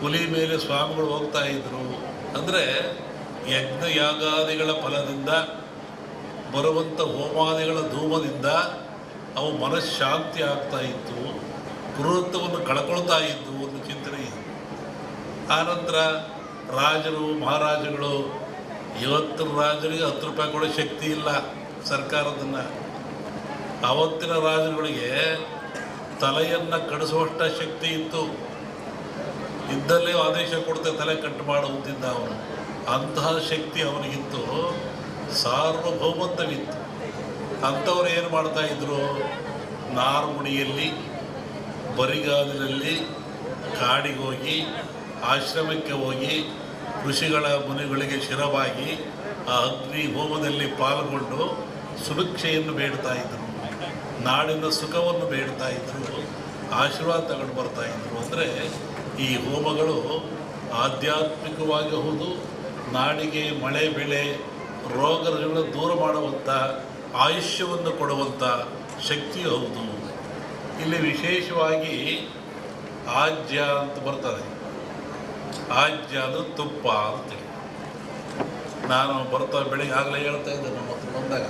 ಹುಲಿ ಮೇಲೆ ಸ್ವಾಮಿಗಳು ಹೋಗ್ತಾ ಇದ್ರು. ಅಂದರೆ ಯಜ್ಞ ಯಾಗಾದಿಗಳ ಫಲದಿಂದ ಬರುವಂಥ ಹೋಮಾದಿಗಳ ಧೂಮದಿಂದ ಅವು ಮನಃಶಾಂತಿ ಆಗ್ತಾ ಇತ್ತು ಕುರುತ್ವವನ್ನು ಕಳ್ಕೊಳ್ತಾ ಇದ್ದು ಒಂದು ಚಿಂತನೆ ಇದೆ. ಆನಂತರ ರಾಜರು ಮಹಾರಾಜಗಳು ಇವತ್ತಿನ ರಾಜರಿಗೆ ಹತ್ತು ರೂಪಾಯಿ ಕೊಡೋ ಶಕ್ತಿ ಇಲ್ಲ ಸರ್ಕಾರದನ್ನು. ಅವತ್ತಿನ ರಾಜರುಗಳಿಗೆ ತಲೆಯನ್ನು ಕಡಿಸುವಷ್ಟ ಶಕ್ತಿ ಇತ್ತು. ಇದ್ದಲ್ಲೇ ಆದೇಶ ಕೊಡ್ತೆ ತಲೆ ಕಟ್ಟು ಮಾಡುವಂತಿದ್ದ ಅವನು. ಅಂತಹ ಶಕ್ತಿ ಅವನಿಗಿತ್ತು. ಸಾರ್ವಭೌಮತ್ವವಿತ್ತು. ಅಂಥವ್ರು ಏನು ಮಾಡ್ತಾ ಇದ್ರು? ನಾರುಮುಡಿಯಲ್ಲಿ, ಬರಿಗಾಲಿನಲ್ಲಿ ಕಾಡಿಗೆ ಹೋಗಿ, ಆಶ್ರಮಕ್ಕೆ ಹೋಗಿ, ಋಷಿಗಳ ಮುನಿಗಳಿಗೆ ಶಿರವಾಗಿ ಆ ಅಗ್ನಿ ಹೋಮದಲ್ಲಿ ಪಾಲ್ಗೊಂಡು ಸುಭಿಕ್ಷೆಯನ್ನು ಬೇಡ್ತಾ ಇದ್ರು. ನಾಡಿನ ಸುಖವನ್ನು ಬೇಡ್ತಾ ಇದ್ರು. ಆಶೀರ್ವಾದ ತಗೊಂಡು ಬರ್ತಾ ಇದ್ರು. ಅಂದರೆ ಈ ಹೋಮಗಳು ಆಧ್ಯಾತ್ಮಿಕವಾಗಿ ಹೌದು ನಾಡಿಗೆ ಮಳೆ, ಬೆಳೆ ರೋಗ ರುಜಿನಗಳನ್ನು ದೂರ ಮಾಡುವಂಥ, ಆಯುಷ್ಯವನ್ನು ಕೊಡುವಂಥ ಶಕ್ತಿ ಹೌದು. ಇಲ್ಲಿ ವಿಶೇಷವಾಗಿ ಆಜ್ಯ ಅಂತ ಬರ್ತದೆ. ಆಜ್ಯ ಅದು ತುಪ್ಪ ಅಂತೇಳಿ ನಾನು ಬರ್ತಾ ಬೆಳಿಗ್ಗೆ ಆಗಲೇ ಹೇಳ್ತಾ ಇದ್ದೆ ನಮ್ಮ ಹತ್ರ ಬಂದಾಗ.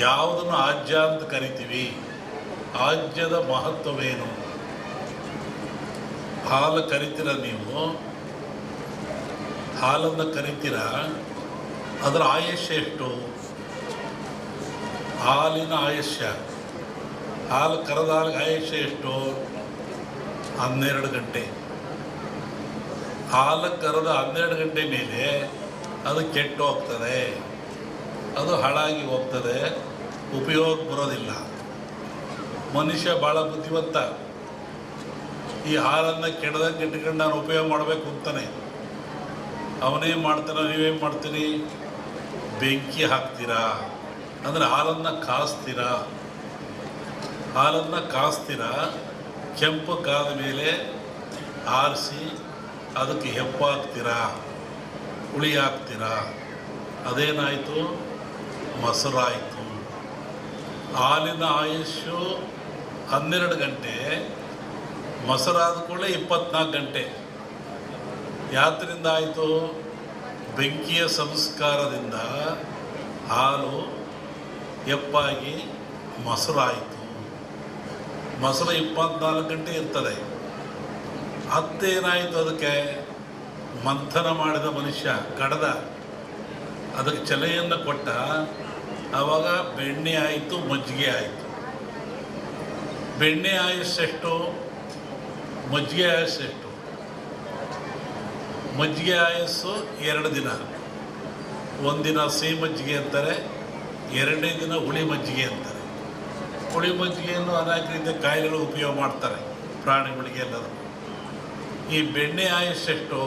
ಯಾವುದನ್ನು ಆಜ್ಯ ಅಂತ ಕರಿತೀವಿ? ಆಜ್ಯದ ಮಹತ್ವವೇನು? ಹಾಲು ಕರಿತೀರ ನೀವು? ಹಾಲನ್ನು ಕರಿತೀರ? ಅದರ ಆಯುಷ್ಯ ಎಷ್ಟು? ಹಾಲಿನ ಆಯುಷ್ಯ ಹಾಲು ಕರೆದ ಹಾಲಿಗೆ ಆಯುಷ್ಯ ಎಷ್ಟು? ಹನ್ನೆರಡು ಗಂಟೆ. ಹಾಲು ಕರೆದ ಹನ್ನೆರಡು ಗಂಟೆ ಮೇಲೆ ಅದು ಕೆಟ್ಟು ಹೋಗ್ತದೆ. ಅದು ಹಾಳಾಗಿ ಹೋಗ್ತದೆ. ಉಪಯೋಗ ಬರೋದಿಲ್ಲ. ಮನುಷ್ಯ ಭಾಳ ಬುದ್ಧಿವಂತ. ಈ ಹಾಲನ್ನು ಕೆಡದಂಗೆ ಇಟ್ಕೊಂಡು ನಾನು ಉಪಯೋಗ ಮಾಡಬೇಕು ಅಂತಾನೆ. ಅವನೇನು ಮಾಡ್ತಾನೆ ನೀವೇನು ಮಾಡ್ತೀನಿ ಬೆಂಕಿ ಹಾಕ್ತೀರಾ? ಅಂದರೆ ಹಾಲನ್ನು ಕಾಸ್ತೀರಾ? ಹಾಲನ್ನು ಕಾಸ್ತೀರಾ? ಕೆಂಪು ಕಾದ ಮೇಲೆ ಆರಿಸಿ ಅದಕ್ಕೆ ಹೆಪ್ಪು ಹಾಕ್ತೀರಾ? ಹುಳಿ ಹಾಕ್ತೀರಾ? ಅದೇನಾಯಿತು? ಮೊಸರಾಯಿತು. ಹಾಲಿನ ಆಯುಷ್ಯು ಹನ್ನೆರಡು ಗಂಟೆ ಮೊಸರಾದ ಕೂಡಲೇ ಇಪ್ಪತ್ನಾಲ್ಕು ಗಂಟೆ. ಯಾತ್ರಿಂದ ಆಯಿತು? ಬೆಂಕಿಯ ಸಂಸ್ಕಾರದಿಂದ ಹಾಲು ಎಪ್ಪಾಗಿ ಮೊಸರಾಯಿತು. ಮೊಸರು ಇಪ್ಪತ್ನಾಲ್ಕು ಗಂಟೆ ಇರ್ತದೆ. ಅತ್ತೇನಾಯಿತು ಅದಕ್ಕೆ? ಮಂಥನ ಮಾಡಿದ ಮನುಷ್ಯ, ಕಡದ. ಅದಕ್ಕೆ ಚಲೆಯನ್ನು ಕೊಟ್ಟ. ಆವಾಗ ಬೆಣ್ಣೆ ಆಯಿತು, ಮಜ್ಜಿಗೆ ಆಯಿತು. ಬೆಣ್ಣೆ ಆಯುಸ್ಸೆಷ್ಟು? ಮಜ್ಜಿಗೆ ಆಯುಸ್ಸೆಷ್ಟು ಮಜ್ಜಿಗೆ ಆಯಸ್ಸು ಎರಡು ದಿನ. ಒಂದಿನ ಸಿಹಿ ಮಜ್ಜಿಗೆ ಅಂತಾರೆ, ಎರಡನೇ ದಿನ ಹುಳಿ ಮಜ್ಜಿಗೆ ಅಂತಾರೆ. ಹುಳಿ ಮಜ್ಜಿಗೆಯನ್ನು ಅನೇಕ ರೀತಿಯ ಕಾಯಿಲೆಗಳು ಉಪಯೋಗ ಮಾಡ್ತಾರೆ ಪ್ರಾಣಿಗಳಿಗೆ ಎಲ್ಲರೂ ಈ ಬೆಣ್ಣೆ ಆಯುಸ್ಸೆಷ್ಟು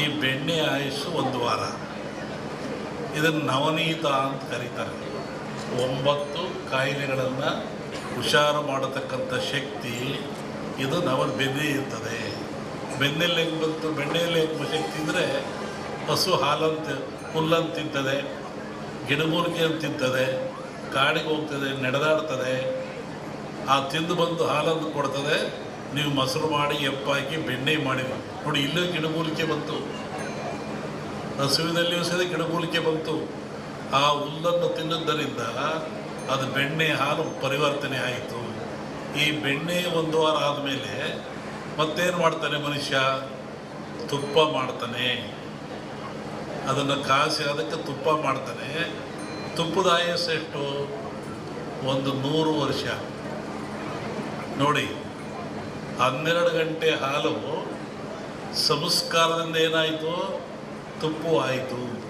ಈ ಬೆಣ್ಣೆ ಆಯಸ್ಸು ಒಂದು ವಾರ. ಇದನ್ನು ನವನೀತ ಅಂತ ಕರೀತಾರೆ. ಒಂಬತ್ತು ಕಾಯಿಲೆಗಳನ್ನು ಹುಷಾರು ಮಾಡತಕ್ಕಂಥ ಶಕ್ತಿ ಇದು ನವ ಬೆನ್ನೆ ಇರ್ತದೆ. ಬೆನ್ನೆಲ್ಲಿ ಹೆಂಗೆ ಬಂತು? ಬೆಣ್ಣೆಯಲ್ಲಿ ಹೆಂಗೆ ಶಕ್ತಿ ತಿಂದರೆ ಹಸು ಹಾಲಂತ ಹುಲ್ಲಂತ ತಿಂತದೆ ಅಂತ ತಿಂತದೆ, ಕಾಡಿಗೆ ಹೋಗ್ತದೆ, ನಡೆದಾಡ್ತದೆ. ಆ ತಿಂದು ಬಂದು ಹಾಲನ್ನು ಕೊಡ್ತದೆ. ನೀವು ಮೊಸರು ಮಾಡಿ, ಎಪ್ಪಾಕಿ, ಬೆಣ್ಣೆ ಮಾಡಿ. ನೋಡಿ, ಇಲ್ಲೂ ಗಿಡಮೂಲಿಕೆ ಬಂತು. ಹಸುವಿನಲ್ಲಿಯೂ ಸಹ ಗಿಡಮೂಲಿಕೆ ಬಂತು. ಆ ಹುಲ್ಲನ್ನು ತಿನ್ನುದರಿಂದ ಅದು ಬೆಣ್ಣೆ ಹಾಲು ಪರಿವರ್ತನೆ ಆಯಿತು. ಈ ಬೆಣ್ಣೆ ಒಂದು ವಾರ ಆದಮೇಲೆ ಮತ್ತೇನು ಮಾಡ್ತಾನೆ ಮನುಷ್ಯ? ತುಪ್ಪ ಮಾಡ್ತಾನೆ. ಅದನ್ನು ಕಾಸಿ ಅದಕ್ಕೆ ತುಪ್ಪ ಮಾಡ್ತಾನೆ. ತುಪ್ಪದ ಆಯಸ್ಸು ಎಷ್ಟು? ಒಂದು ನೂರು ವರ್ಷ. ನೋಡಿ, ಹನ್ನೆರಡು ಗಂಟೆ ಹಾಲು ಸಂಸ್ಕಾರದಿಂದ ಏನಾಯಿತು? ತುಪ್ಪು ಆಯಿತು.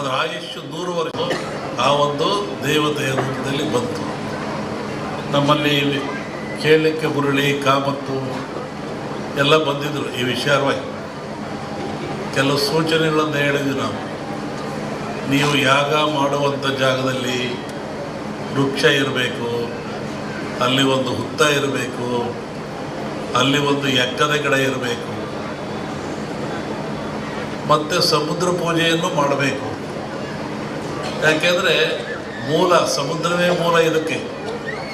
ಅದರ ಆಯುಷ್ಯ ನೂರು ವರ್ಷ. ಆ ಒಂದು ದೇವತೆಯ ರೂಪದಲ್ಲಿ ಬಂತು. ನಮ್ಮಲ್ಲಿ ಕೇಳಲಿಕ್ಕೆ ಮುರಳಿ ಕಾಮತ್ತು ಎಲ್ಲ ಬಂದಿದ್ದರು ಈ ವಿಚಾರವಾಗಿ. ಕೆಲವು ಸೂಚನೆಗಳನ್ನು ಹೇಳಿದ್ವಿ ನಾವು. ನೀವು ಯಾಗ ಮಾಡುವಂಥ ಜಾಗದಲ್ಲಿ ವೃಕ್ಷ ಇರಬೇಕು, ಅಲ್ಲಿ ಒಂದು ಹುತ್ತ ಇರಬೇಕು, ಅಲ್ಲಿ ಒಂದು ಎಕ್ಕದ ಗಿಡ ಇರಬೇಕು. ಮತ್ತು ಸಮುದ್ರ ಪೂಜೆಯನ್ನು ಮಾಡಬೇಕು. ಯಾಕೆಂದರೆ ಮೂಲ, ಸಮುದ್ರವೇ ಮೂಲ ಇದಕ್ಕೆ.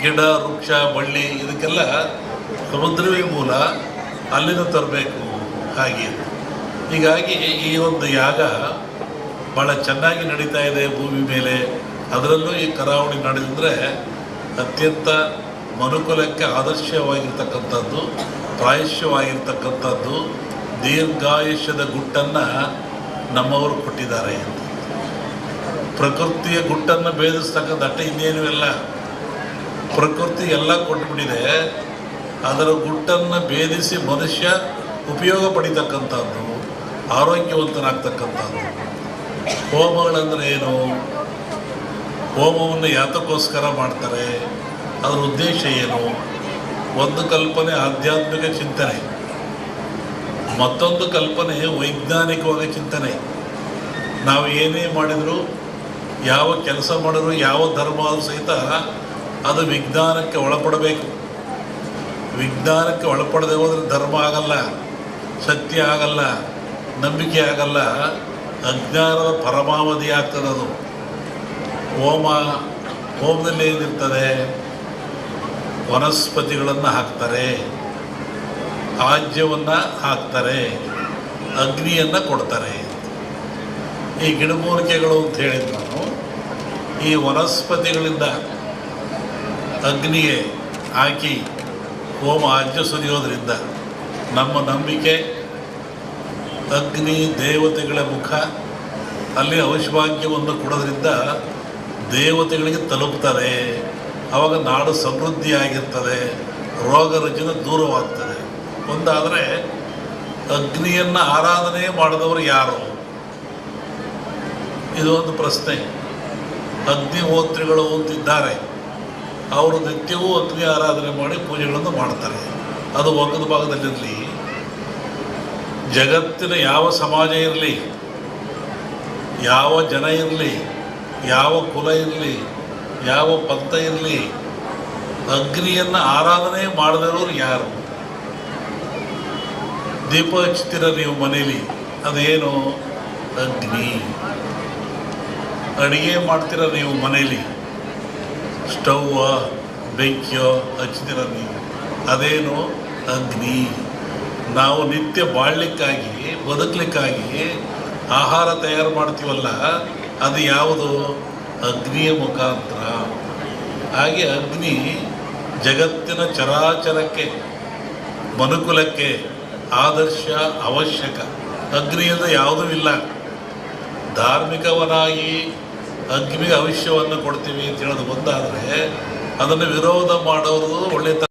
ಗಿಡ, ವೃಕ್ಷ ಬಳ್ಳಿ ಇದಕ್ಕೆಲ್ಲ ಸಮುದ್ರವೇ ಮೂಲ. ಅಲ್ಲಿಂದ ತರಬೇಕು ಹಾಗೆ. ಹೀಗಾಗಿ ಈ ಒಂದು ಯಾಗ ಭಾಳ ಚೆನ್ನಾಗಿ ನಡೀತಾ ಇದೆ ಭೂಮಿ ಮೇಲೆ. ಅದರಲ್ಲೂ ಈ ಕರಾವಳಿ ನಡೆದಿದ್ರೆ ಅತ್ಯಂತ ಮನುಕುಲಕ್ಕೆ ಆದರ್ಶವಾಗಿರ್ತಕ್ಕಂಥದ್ದು, ಪ್ರಾಯಶ್ಯವಾಗಿರ್ತಕ್ಕಂಥದ್ದು, ದೀರ್ಘಾಯುಷ್ಯದ ಗುಟ್ಟನ್ನು ನಮ್ಮವರು ಕೊಟ್ಟಿದ್ದಾರೆ ಪ್ರಕೃತಿಯ ಗುಟ್ಟನ್ನು ಭೇದಿಸ್ತಕ್ಕಂಥ ಅಟ್ಟ ಇನ್ನೇನು ಇಲ್ಲ. ಪ್ರಕೃತಿ ಎಲ್ಲ ಕೊಟ್ಬಿಟ್ಟಿದೆ, ಅದರ ಗುಟ್ಟನ್ನು ಭೇದಿಸಿ ಮನುಷ್ಯ ಉಪಯೋಗ ಪಡಿತಕ್ಕಂಥದ್ದು ಆರೋಗ್ಯವಂತನಾಗ್ತಕ್ಕಂಥದ್ದು. ಹೋಮಗಳಂದರೆ ಏನು? ಹೋಮವನ್ನು ಯಾತಕ್ಕೋಸ್ಕರ ಮಾಡ್ತಾರೆ. ಅದರ ಉದ್ದೇಶ ಏನು? ಒಂದು ಕಲ್ಪನೆ ಆಧ್ಯಾತ್ಮಿಕ ಚಿಂತನೆ. ಮತ್ತೊಂದು ಕಲ್ಪನೆ ವೈಜ್ಞಾನಿಕವಾದ ಚಿಂತನೆ. ನಾವು ಏನೇ ಮಾಡಿದರೂ, ಯಾವ ಕೆಲಸ ಮಾಡಿದ್ರು, ಯಾವ ಧರ್ಮ ಸಹಿತ ಅದು ವಿಜ್ಞಾನಕ್ಕೆ ಒಳಪಡಬೇಕು. ವಿಜ್ಞಾನಕ್ಕೆ ಒಳಪಡದೆ ಹೋದರೆ ಧರ್ಮ ಆಗಲ್ಲ ಸತ್ಯ ಆಗಲ್ಲ, ನಂಬಿಕೆ ಆಗಲ್ಲ. ಅಜ್ಞಾನದ ಪರಮಾವಧಿ ಆಗ್ತದೆ ಅದು. ಹೋಮ, ಹೋಮದಲ್ಲಿ ಏನಿರ್ತದೆ? ವನಸ್ಪತಿಗಳನ್ನು ಹಾಕ್ತಾರೆ. ಆಜ್ಯವನ್ನು ಹಾಕ್ತಾರೆ. ಅಗ್ನಿಯನ್ನು ಕೊಡ್ತಾರೆ. ಈ ಗಿಡಮೂಲಿಕೆಗಳು ಅಂತ ಹೇಳಿದ್ದು ನಾನು, ಈ ವನಸ್ಪತಿಗಳಿಂದ ಅಗ್ನಿಗೆ ಹಾಕಿ ಹೋಮ ಸುರಿಯೋದ್ರಿಂದ ನಮ್ಮ ನಂಬಿಕೆ ಅಗ್ನಿ ದೇವತೆಗಳ ಮುಖ, ಅಲ್ಲಿ ಔಷಭಾಗ್ಯವನ್ನು ಕೊಡೋದ್ರಿಂದ ದೇವತೆಗಳಿಗೆ ತಲುಪ್ತಾರೆ ಆವಾಗ ನಾಡು ಸಮೃದ್ಧಿಯಾಗಿರ್ತದೆ, ರೋಗ ರುಜಿನ ದೂರವಾಗ್ತದೆ. ಒಂದಾದರೆ ಅಗ್ನಿಯನ್ನು ಆರಾಧನೆ ಮಾಡಿದವರು ಯಾರು? ಇದು ಒಂದು ಪ್ರಶ್ನೆ. ಅಗ್ನಿಹೋತ್ರಿಗಳು ಅಂತಿದ್ದಾರೆ. ಅವರು ನಿತ್ಯವೂ ಅಗ್ನಿ ಆರಾಧನೆ ಮಾಡಿ ಪೂಜೆಗಳನ್ನು ಮಾಡ್ತಾರೆ. ಅದು ಒಂದು ಭಾಗದಲ್ಲಿರಲಿ. ಜಗತ್ತಿನ ಯಾವ ಸಮಾಜ ಇರಲಿ, ಯಾವ ಜನ ಇರಲಿ, ಯಾವ ಕುಲ ಇರಲಿ, ಯಾವ ಪಂಥ ಇರಲಿ, ಅಗ್ನಿಯನ್ನು ಆರಾಧನೆ ಮಾಡದಿರೋರು ಯಾರು? ದೀಪ ಹಚ್ತೀರ ನೀವು ಮನೇಲಿ, ಅದೇನು? ಅಗ್ನಿ. ಅಡಿಗೆ ಮಾಡ್ತೀರ ನೀವು ಮನೇಲಿ? ಸ್ಟವ್ವ ಬೆಂಕಿಯೋ ಹಚ್ಚಿದಿರ ನೀವು ಅದೇನು ಅಗ್ನಿ ನಾವು ನಿತ್ಯ ಬಾಳ್ಲಿಕ್ಕಾಗಿ ಬದುಕಲಿಕ್ಕಾಗಿ ಆಹಾರ ತಯಾರು ಮಾಡ್ತೀವಲ್ಲ, ಅದು ಯಾವುದು? ಅಗ್ನಿಯ ಮುಖಾಂತರ. ಹಾಗೆ ಅಗ್ನಿ ಜಗತ್ತಿನ ಚರಾಚರಕ್ಕೆ, ಮನುಕುಲಕ್ಕೆ ಆದರ್ಶ, ಅವಶ್ಯಕ. ಅಗ್ನಿಯಿಂದ ಯಾವುದೂ ಇಲ್ಲ. ಧಾರ್ಮಿಕವನಾಗಿ ಅಗ್ನಿಗೆ ಅವಶ್ಯವನ್ನು ಕೊಡ್ತೀವಿ ಅಂತ ಹೇಳೋದು ಒಂದಾದರೆ ಅದನ್ನು ವಿರೋಧ ಮಾಡೋರು ಒಳ್ಳೆಯ